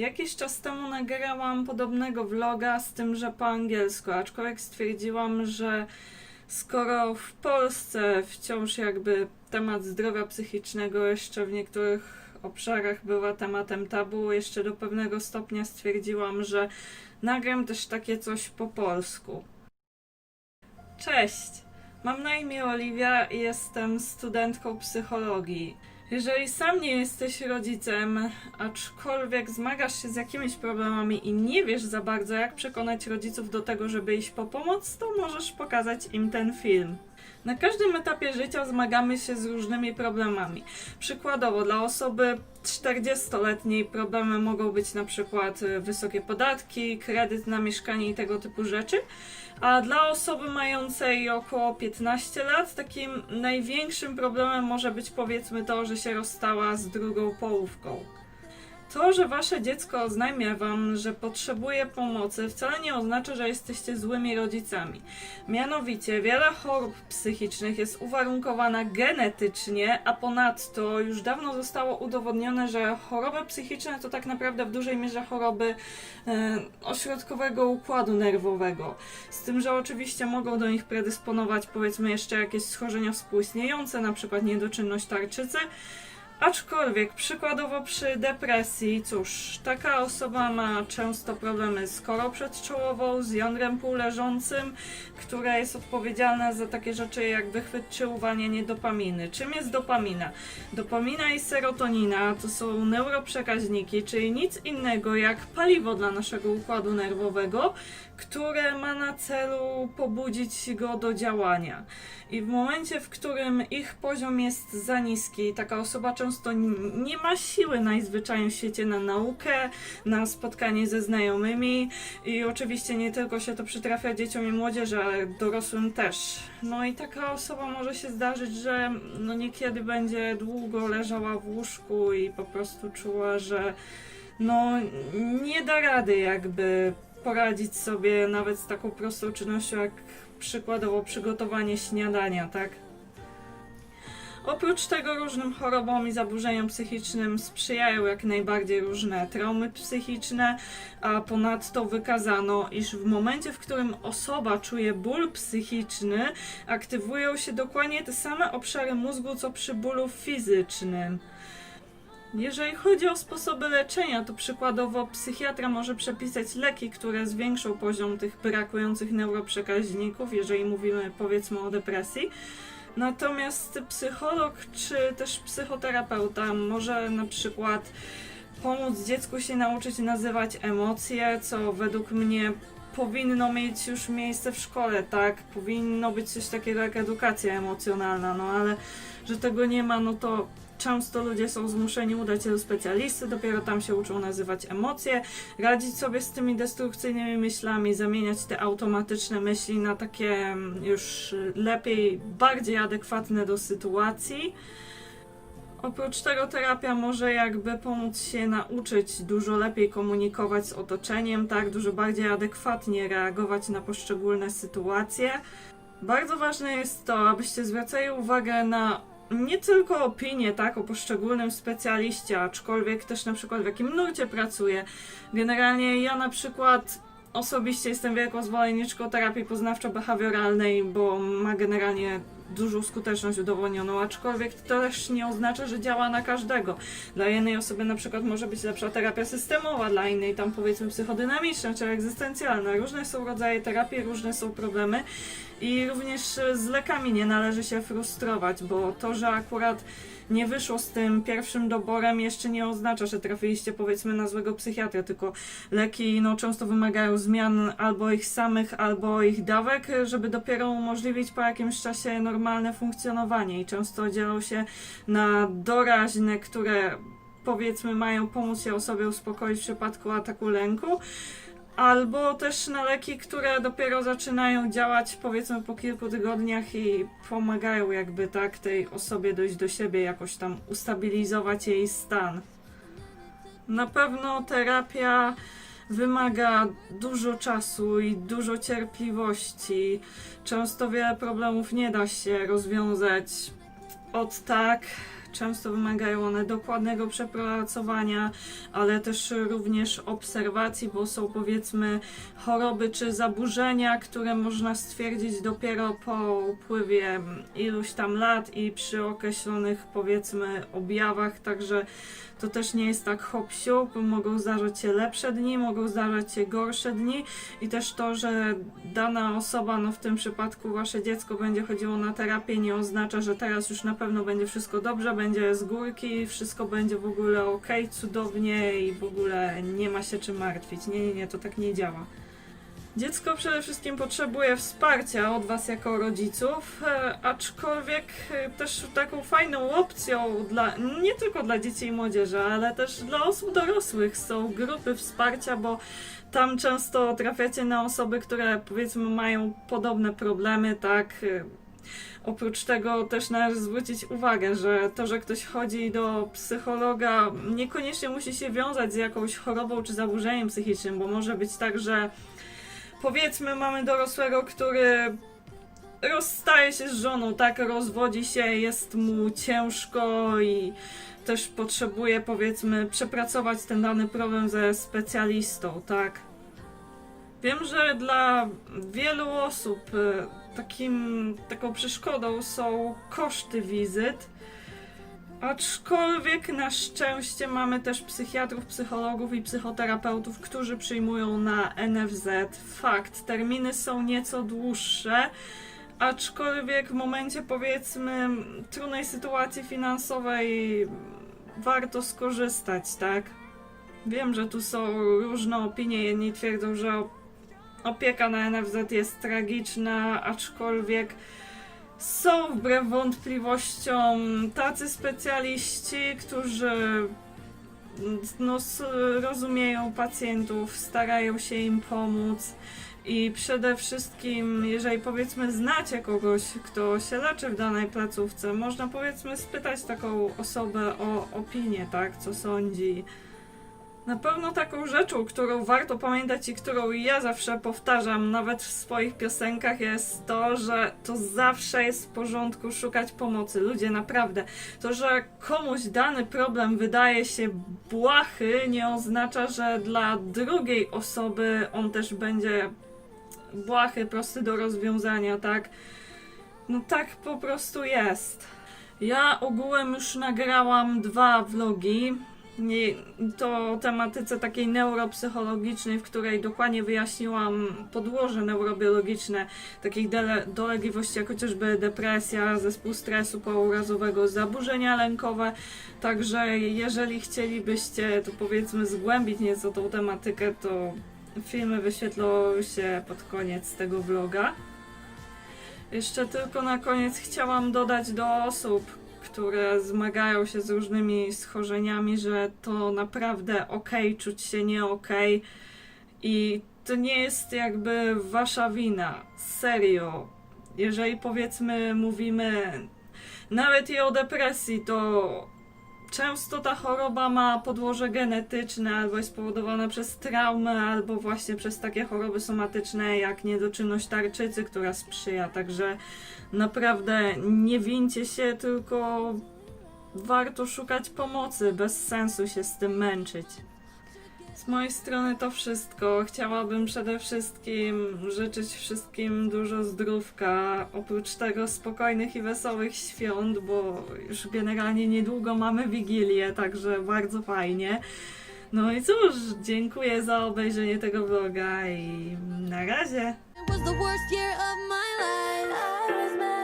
Jakiś czas temu nagrałam podobnego vloga z tym, że po angielsku, aczkolwiek stwierdziłam, że skoro w Polsce wciąż jakby temat zdrowia psychicznego jeszcze w niektórych obszarach była tematem tabu, jeszcze do pewnego stopnia stwierdziłam, że nagram też takie coś po polsku. Cześć! Mam na imię Oliwia i jestem studentką psychologii. Jeżeli sam nie jesteś rodzicem, aczkolwiek zmagasz się z jakimiś problemami i nie wiesz za bardzo, jak przekonać rodziców do tego, żeby iść po pomoc, to możesz pokazać im ten film. Na każdym etapie życia zmagamy się z różnymi problemami. Przykładowo, dla osoby 40-letniej problemem mogą być na przykład y, wysokie podatki, kredyt na mieszkanie i tego typu rzeczy. A dla osoby mającej około 15 lat, takim największym problemem może być powiedzmy to, że się rozstała z drugą połówką. To, że wasze dziecko oznajmia wam, że potrzebuje pomocy, wcale nie oznacza, że jesteście złymi rodzicami. Mianowicie, wiele chorób psychicznych jest uwarunkowana genetycznie, a ponadto już dawno zostało udowodnione, że choroby psychiczne to tak naprawdę w dużej mierze choroby e, ośrodkowego układu nerwowego. Z tym, że oczywiście mogą do nich predysponować powiedzmy jeszcze jakieś schorzenia współistniejące, na przykład niedoczynność tarczycy. Aczkolwiek przykładowo przy depresji, cóż, taka osoba ma często problemy z korą przedczołową, z jądrem półleżącym, które jest odpowiedzialne za takie rzeczy jak wychwyt czy uwalnianie dopaminy. Czym jest dopamina? Dopamina i serotonina to są neuroprzekaźniki, czyli nic innego jak paliwo dla naszego układu nerwowego, które ma na celu pobudzić go do działania. I w momencie, w którym ich poziom jest za niski, taka osoba często n- nie ma siły najzwyczajniej w świecie na naukę, na spotkanie ze znajomymi i oczywiście nie tylko się to przytrafia dzieciom i młodzieży, ale dorosłym też. No i taka osoba może się zdarzyć, że no niekiedy będzie długo leżała w łóżku i po prostu czuła, że no nie da rady jakby poradzić sobie nawet z taką prostą czynnością jak przykładowo przygotowanie śniadania, tak? Oprócz tego różnym chorobom i zaburzeniom psychicznym sprzyjają jak najbardziej różne traumy psychiczne, a ponadto wykazano, iż w momencie, w którym osoba czuje ból psychiczny, aktywują się dokładnie te same obszary mózgu, co przy bólu fizycznym. Jeżeli chodzi o sposoby leczenia, to przykładowo psychiatra może przepisać leki, które zwiększą poziom tych brakujących neuroprzekaźników, jeżeli mówimy powiedzmy o depresji. Natomiast psycholog czy też psychoterapeuta może na przykład pomóc dziecku się nauczyć nazywać emocje, co według mnie powinno mieć już miejsce w szkole, tak? Powinno być coś takiego jak edukacja emocjonalna, no ale że tego nie ma, no to często ludzie są zmuszeni udać się do specjalisty, dopiero tam się uczą nazywać emocje, radzić sobie z tymi destrukcyjnymi myślami, zamieniać te automatyczne myśli na takie mm, już lepiej, bardziej adekwatne do sytuacji. Oprócz tego terapia może jakby pomóc się nauczyć dużo lepiej komunikować z otoczeniem, tak, dużo bardziej adekwatnie reagować na poszczególne sytuacje. Bardzo ważne jest to, abyście zwracali uwagę na nie tylko opinie, tak, o poszczególnym specjaliście, aczkolwiek też na przykład w jakim nurcie pracuje. Generalnie ja na przykład osobiście jestem wielką zwolenniczką terapii poznawczo-behawioralnej, bo ma generalnie dużą skuteczność udowodnioną, aczkolwiek to też nie oznacza, że działa na każdego. Dla jednej osoby na przykład może być lepsza terapia systemowa, dla innej tam powiedzmy psychodynamiczna czy egzystencjalna. Różne są rodzaje terapii, różne są problemy i również z lekami nie należy się frustrować, bo to, że akurat nie wyszło z tym pierwszym doborem jeszcze nie oznacza, że trafiliście powiedzmy na złego psychiatra, tylko leki no, często wymagają zmian albo ich samych, albo ich dawek, żeby dopiero umożliwić po jakimś czasie normalne funkcjonowanie i często dzielą się na doraźne, które powiedzmy mają pomóc się osobie uspokoić w przypadku ataku lęku, albo też na leki, które dopiero zaczynają działać powiedzmy po kilku tygodniach i pomagają jakby tak tej osobie dojść do siebie, jakoś tam ustabilizować jej stan. Na pewno terapia wymaga dużo czasu i dużo cierpliwości. Często wiele problemów nie da się rozwiązać od tak, Często wymagają one dokładnego przepracowania, ale też również obserwacji, bo są powiedzmy choroby czy zaburzenia, które można stwierdzić dopiero po upływie iluś tam lat i przy określonych powiedzmy objawach, także to też nie jest tak hop mogą zdarzać się lepsze dni, mogą zdarzać się gorsze dni. I też to, że dana osoba, no w tym przypadku wasze dziecko będzie chodziło na terapię nie oznacza, że teraz już na pewno będzie wszystko dobrze, będzie z górki, wszystko będzie w ogóle ok, cudownie i w ogóle nie ma się czym martwić. Nie, nie, nie, to tak nie działa. Dziecko przede wszystkim potrzebuje wsparcia od Was jako rodziców, e, aczkolwiek e, też taką fajną opcją dla, nie tylko dla dzieci i młodzieży, ale też dla osób dorosłych są grupy wsparcia, bo tam często trafiacie na osoby, które powiedzmy mają podobne problemy, tak. Oprócz tego też należy zwrócić uwagę, że to, że ktoś chodzi do psychologa, niekoniecznie musi się wiązać z jakąś chorobą czy zaburzeniem psychicznym, bo może być tak, że powiedzmy mamy dorosłego, który rozstaje się z żoną, tak, rozwodzi się, jest mu ciężko i też potrzebuje powiedzmy przepracować ten dany problem ze specjalistą, tak. Wiem, że dla wielu osób e, takim, taką przeszkodą są koszty wizyt, aczkolwiek na szczęście mamy też psychiatrów, psychologów i psychoterapeutów, którzy przyjmują na NFZ. Fakt, terminy są nieco dłuższe, aczkolwiek w momencie powiedzmy trudnej sytuacji finansowej warto skorzystać, tak? Wiem, że tu są różne opinie. Jedni twierdzą, że opieka na NFZ jest tragiczna, aczkolwiek są wbrew wątpliwościom tacy specjaliści, którzy no, rozumieją pacjentów, starają się im pomóc. I przede wszystkim, jeżeli powiedzmy znacie kogoś, kto się leczy w danej placówce, można powiedzmy spytać taką osobę o opinię, tak, co sądzi. Na pewno taką rzeczą, którą warto pamiętać i którą ja zawsze powtarzam, nawet w swoich piosenkach, jest to, że to zawsze jest w porządku szukać pomocy. Ludzie, naprawdę. To, że komuś dany problem wydaje się błahy, nie oznacza, że dla drugiej osoby on też będzie błahy, prosty do rozwiązania, tak? No tak po prostu jest. Ja ogółem już nagrałam dwa vlogi. To tematyce takiej neuropsychologicznej, w której dokładnie wyjaśniłam podłoże neurobiologiczne takich dolegliwości jak chociażby depresja, zespół stresu pourazowego, zaburzenia lękowe. Także jeżeli chcielibyście, to powiedzmy, zgłębić nieco tą tematykę, to filmy wyświetlą się pod koniec tego vloga. Jeszcze tylko na koniec chciałam dodać do osób, które zmagają się z różnymi schorzeniami, że to naprawdę okej czuć się nie okej i to nie jest jakby wasza wina. Serio. Jeżeli powiedzmy mówimy nawet i o depresji, to często ta choroba ma podłoże genetyczne, albo jest spowodowana przez traumę, albo właśnie przez takie choroby somatyczne jak niedoczynność tarczycy, która sprzyja. Także naprawdę nie wincie się, tylko warto szukać pomocy, bez sensu się z tym męczyć. Z mojej strony to wszystko. Chciałabym przede wszystkim życzyć wszystkim dużo zdrówka. Oprócz tego spokojnych i wesołych świąt, bo już generalnie niedługo mamy Wigilię, także bardzo fajnie. No i cóż, dziękuję za obejrzenie tego vloga i na razie! was the worst year of my life. I was mad.